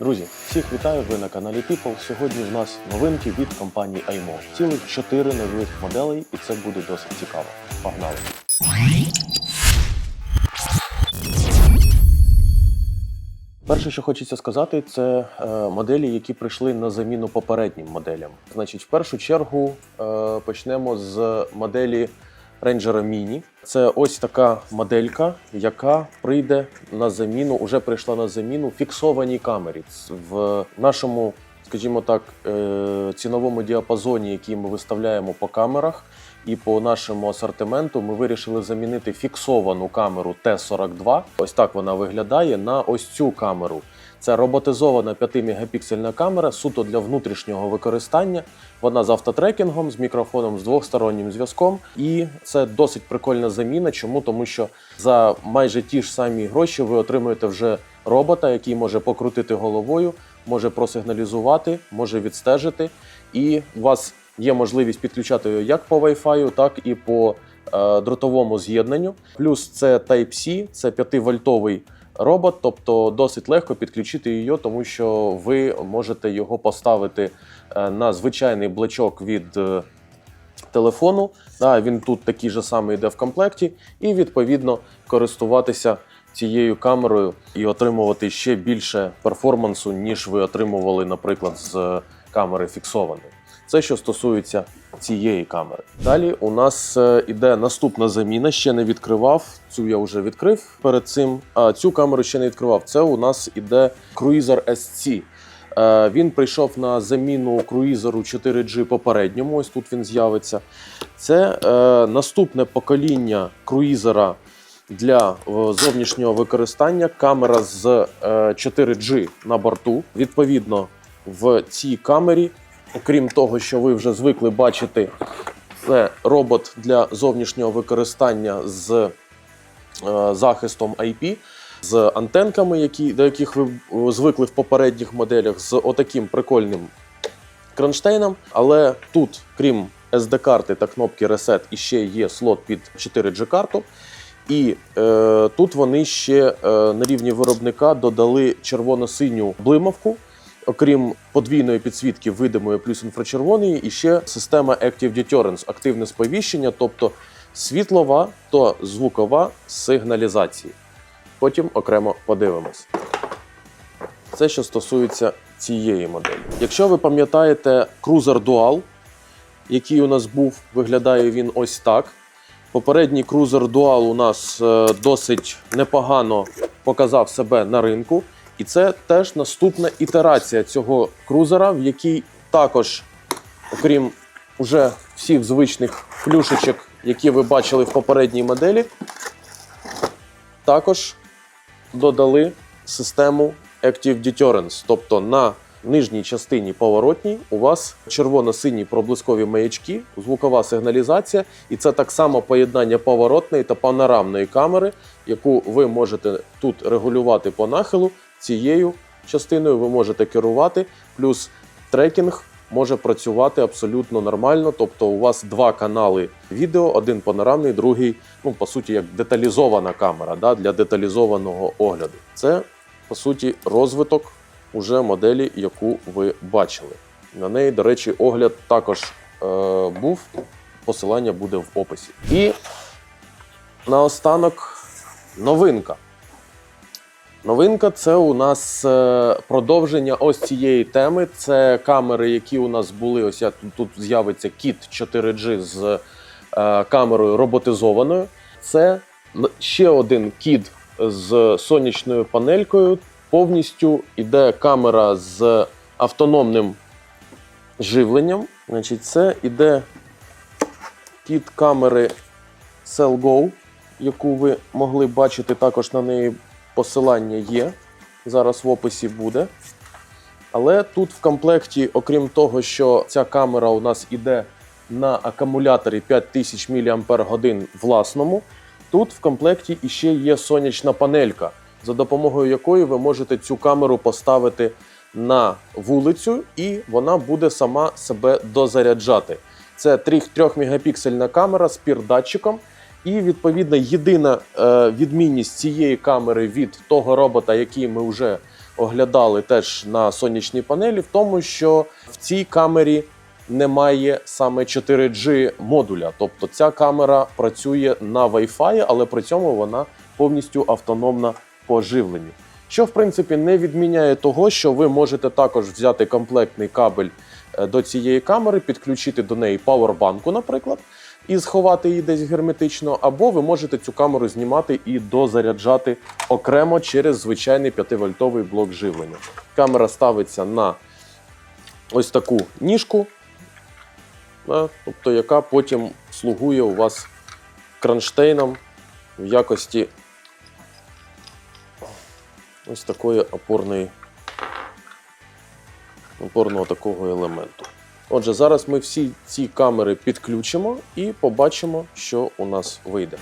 Друзі, всіх вітаю! Ви на каналі People. Сьогодні в нас новинки від компанії iMo. Цілих 4 нових моделей, і це буде досить цікаво. Погнали! Перше, що хочеться сказати, це е, моделі, які прийшли на заміну попереднім моделям. Значить, в першу чергу е, почнемо з моделі Ranger Mini. Це ось така моделька, яка прийде на заміну, уже прийшла на заміну фіксованій камері. В нашому, скажімо так, е, ціновому діапазоні, який ми виставляємо по камерах, і по нашому асортименту ми вирішили замінити фіксовану камеру T42. Ось так вона виглядає на ось цю камеру. Це роботизована 5-мегапіксельна камера суто для внутрішнього використання. Вона з автотрекінгом, з мікрофоном, з двостороннім зв'язком. І це досить прикольна заміна. Чому? Тому що за майже ті ж самі гроші ви отримуєте вже робота, який може покрутити головою, може просигналізувати, може відстежити. І у вас є можливість підключати його як по Wi-Fi, так і по е, дротовому з'єднанню. Плюс це Type-C, це 5-вольтовий робот, тобто досить легко підключити його, тому що ви можете його поставити е, на звичайний блочок від е, телефону. Да, він тут такий же самий йде в комплекті, і відповідно користуватися цією камерою і отримувати ще більше перформансу, ніж ви отримували, наприклад, з камери фіксованої. Це що стосується цієї камери. Далі у нас е, іде наступна заміна. Ще не відкривав. Цю я вже відкрив перед цим. А цю камеру ще не відкривав. Це у нас іде Cruiser SC. Е, Він прийшов на заміну круїзеру 4G попередньому. Ось тут він з'явиться. Це е, наступне покоління круїзера для е, зовнішнього використання. Камера з е, 4G на борту. Відповідно, в цій камері, окрім того, що ви вже звикли бачити, це робот для зовнішнього використання з е, захистом IP, з антенками, які, до яких ви е, звикли в попередніх моделях, з отаким прикольним кронштейном. Але тут, крім SD-карти та кнопки Reset, іще є слот під 4G-карту. І е, тут вони ще е, на рівні виробника додали червоно-синю блимавку. Окрім подвійної підсвітки видимої плюс інфрачервоної, і ще система Active Deterrence, активне сповіщення, тобто світлова та звукова сигналізації. Потім окремо подивимось. Це що стосується цієї моделі. Якщо ви пам'ятаєте Cruiser Dual, який у нас був, виглядає він ось так. Попередній Cruiser Dual у нас е, досить непогано показав себе на ринку. І це теж наступна ітерація цього крузера, в якій також, окрім уже всіх звичних плюшечок, які ви бачили в попередній моделі, також додали систему Active Deterrence. Тобто на нижній частині поворотній у вас червоно-сині проблискові маячки, звукова сигналізація, і це так само поєднання поворотної та панорамної камери, яку ви можете тут регулювати по нахилу. Цією частиною ви можете керувати, плюс трекінг може працювати абсолютно нормально. Тобто, у вас два канали відео, один панорамний, другий, ну по суті, як деталізована камера да, для деталізованого огляду. Це по суті розвиток уже моделі, яку ви бачили. На неї, до речі, огляд також е, був. Посилання буде в описі. І наостанок новинка. Новинка це у нас е, продовження ось цієї теми. Це камери, які у нас були. Ось як тут з'явиться кіт 4G з е, камерою роботизованою. Це ще один кіт з сонячною панелькою. Повністю іде камера з автономним живленням. Значить, це іде кіт камери CellGo, яку ви могли бачити також на неї посилання є. Зараз в описі буде. Але тут в комплекті, окрім того, що ця камера у нас іде на акумуляторі 5000 мАч власному, тут в комплекті іще є сонячна панелька, за допомогою якої ви можете цю камеру поставити на вулицю, і вона буде сама себе дозаряджати. Це 3-мегапіксельна камера з пір-датчиком. І відповідно єдина е, відмінність цієї камери від того робота, який ми вже оглядали теж на сонячній панелі, в тому, що в цій камері немає саме 4G модуля. Тобто ця камера працює на Wi-Fi, але при цьому вона повністю автономна по живленню. Що в принципі не відміняє того, що ви можете також взяти комплектний кабель е, до цієї камери, підключити до неї павербанку, наприклад, і сховати її десь герметично, або ви можете цю камеру знімати і дозаряджати окремо через звичайний 5-вольтовий блок живлення. Камера ставиться на ось таку ніжку, тобто яка потім слугує у вас кронштейном в якості ось такої опорної опорного такого елементу. Отже, зараз ми всі ці камери підключимо і побачимо, що у нас вийде.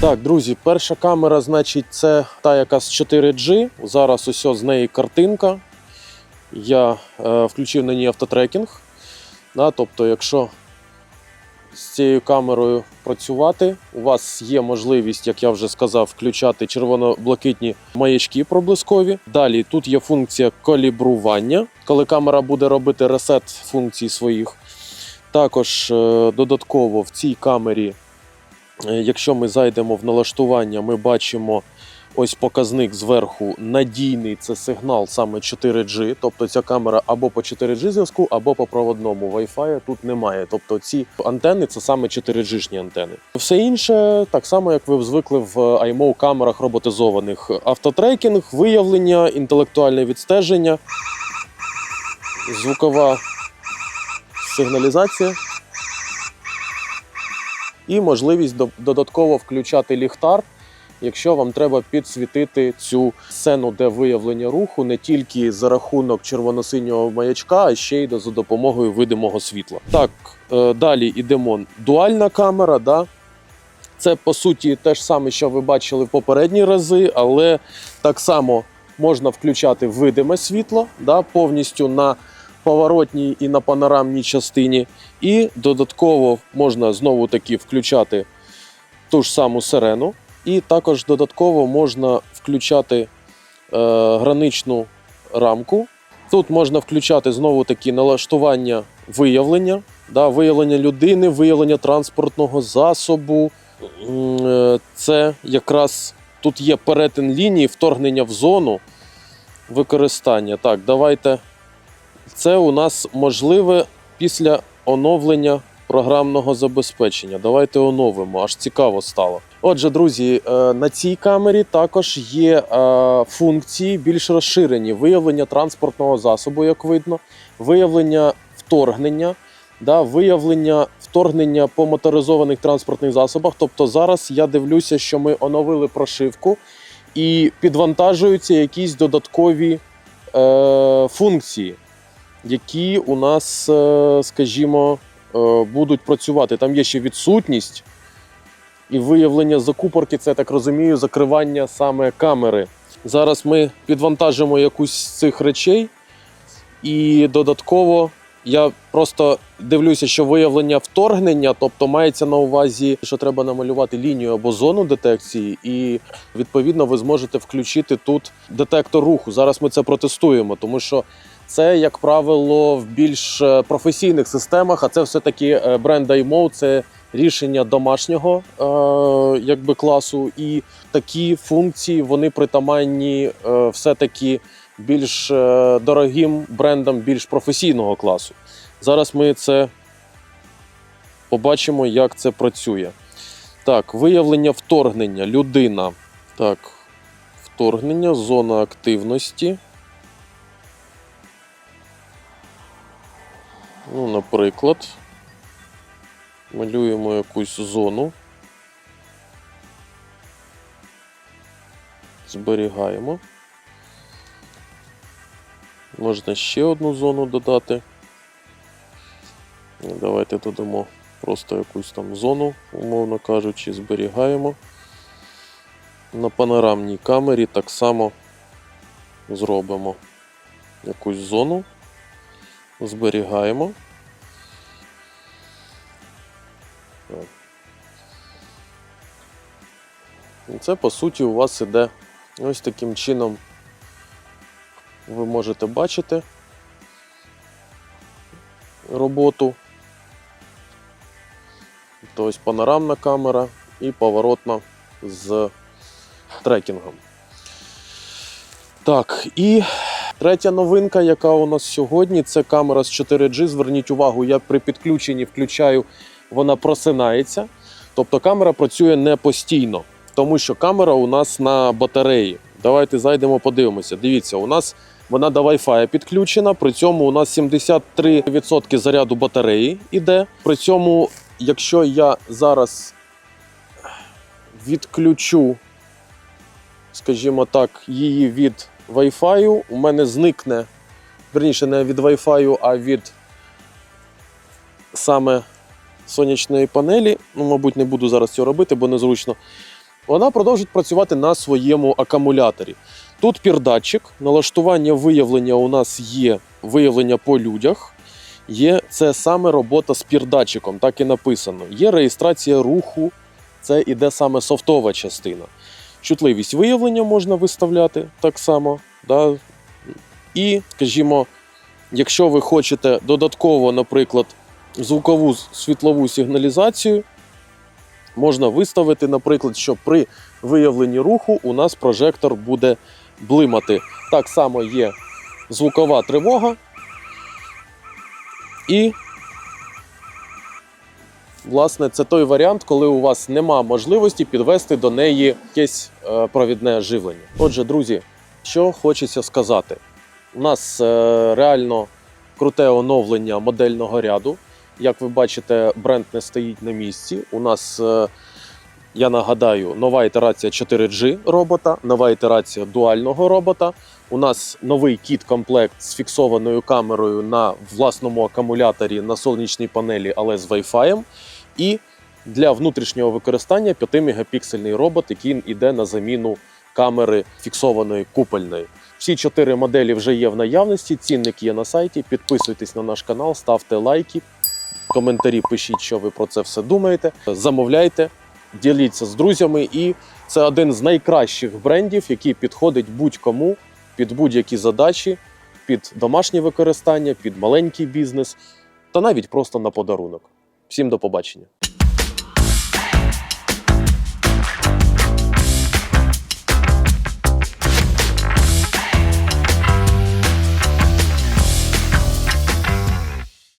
Так, друзі, перша камера, значить, це та, яка з 4G. Зараз ось з неї картинка. Я е, включив на ній автотрекінг. Да, тобто, якщо з цією камерою працювати, у вас є можливість, як я вже сказав, включати червоно-блакитні маячки проблискові. Далі тут є функція калібрування, коли камера буде робити ресет функцій своїх. Також е, додатково в цій камері Е, Якщо ми зайдемо в налаштування, ми бачимо ось показник зверху надійний це сигнал саме 4G. Тобто ця камера або по 4G зв'язку, або по проводному Wi-Fi тут немає. Тобто ці антени це саме 4G-шні антени. Все інше так само, як ви звикли в IMO камерах роботизованих. Автотрекінг, виявлення, інтелектуальне відстеження, звукова сигналізація і можливість додатково включати ліхтар, якщо вам треба підсвітити цю сцену, де виявлення руху не тільки за рахунок червоно-синього маячка, а ще й за допомогою видимого світла. Так, е, далі йдемо. Дуальна камера. Да? Це по суті те ж саме, що ви бачили в попередні рази, але так само можна включати видиме світло да, повністю на поворотній і на панорамній частині. І додатково можна знову таки включати ту ж саму сирену. І також додатково можна включати е, граничну рамку. Тут можна включати знову таки налаштування виявлення, да, виявлення людини, виявлення транспортного засобу. Е, Це якраз тут є перетин лінії, вторгнення в зону використання. Так, давайте. Це у нас можливе після оновлення програмного забезпечення. Давайте оновимо, аж цікаво стало. Отже, друзі, е, на цій камері також є е, функції більш розширені: виявлення транспортного засобу, як видно, виявлення вторгнення, да, виявлення вторгнення по моторизованих транспортних засобах. Тобто зараз я дивлюся, що ми оновили прошивку і підвантажуються якісь додаткові е, функції які у нас, е, скажімо, будуть працювати. Там є ще відсутність і виявлення закупорки, це я так розумію, закривання саме камери. Зараз ми підвантажимо якусь з цих речей, і додатково я просто дивлюся, що виявлення вторгнення, тобто мається на увазі, що треба намалювати лінію або зону детекції, і відповідно ви зможете включити тут детектор руху. Зараз ми це протестуємо, тому що це, як правило, в більш е, професійних системах, а це все-таки е, бренд IMO, це рішення домашнього е, якби класу. І такі функції вони притаманні е, все-таки більш е, дорогим брендам більш професійного класу. Зараз ми це побачимо, як це працює. Так, виявлення вторгнення, людина. Так, вторгнення, зона активності. Ну, наприклад, малюємо якусь зону. Зберігаємо. Можна ще одну зону додати. Ну, Давайте додамо просто якусь там зону, умовно кажучи, зберігаємо. На панорамній камері так само зробимо якусь зону зберігаємо. І це, по суті, у вас іде ось таким чином. Ви можете бачити роботу. Тобто панорамна камера і поворотна з трекінгом. Так, і третя новинка, яка у нас сьогодні, це камера з 4G. Зверніть увагу, я при підключенні включаю, вона просинається. Тобто камера працює не постійно, тому що камера у нас на батареї. Давайте зайдемо, подивимося. Дивіться, у нас вона до Wi-Fi підключена. При цьому у нас 73% заряду батареї іде. При цьому, якщо я зараз відключу, скажімо так, її від Wi-Fi, у мене зникне, верніше, не від Wi-Fi, а від саме сонячної панелі. Ну, мабуть, не буду зараз цього робити, бо незручно. Вона продовжить працювати на своєму акумуляторі. Тут пірдатчик, налаштування виявлення у нас є виявлення по людях. Є це саме робота з пірдатчиком, так і написано. Є реєстрація руху, це іде саме софтова частина. Чутливість виявлення можна виставляти так само. Да? І, скажімо, якщо ви хочете додатково, наприклад, звукову світлову сигналізацію, можна виставити, наприклад, що при виявленні руху у нас прожектор буде блимати. Так само є звукова тривога. І, власне, це той варіант, коли у вас нема можливості підвести до неї якесь е, провідне живлення. Отже, друзі, що хочеться сказати. У нас е, реально круте оновлення модельного ряду. Як ви бачите, бренд не стоїть на місці. У нас, е, я нагадаю, нова ітерація 4G робота, нова ітерація дуального робота. У нас новий кіт-комплект з фіксованою камерою на власному акумуляторі на сонячній панелі, але з Wi-Fi. І для внутрішнього використання 5-мегапіксельний робот, який йде на заміну камери фіксованої купольної. Всі чотири моделі вже є в наявності. Цінник є на сайті. Підписуйтесь на наш канал, ставте лайки, коментарі пишіть, що ви про це все думаєте. Замовляйте, діліться з друзями. І це один з найкращих брендів, який підходить будь-кому під будь-які задачі, під домашнє використання, під маленький бізнес та навіть просто на подарунок. Всім до побачення.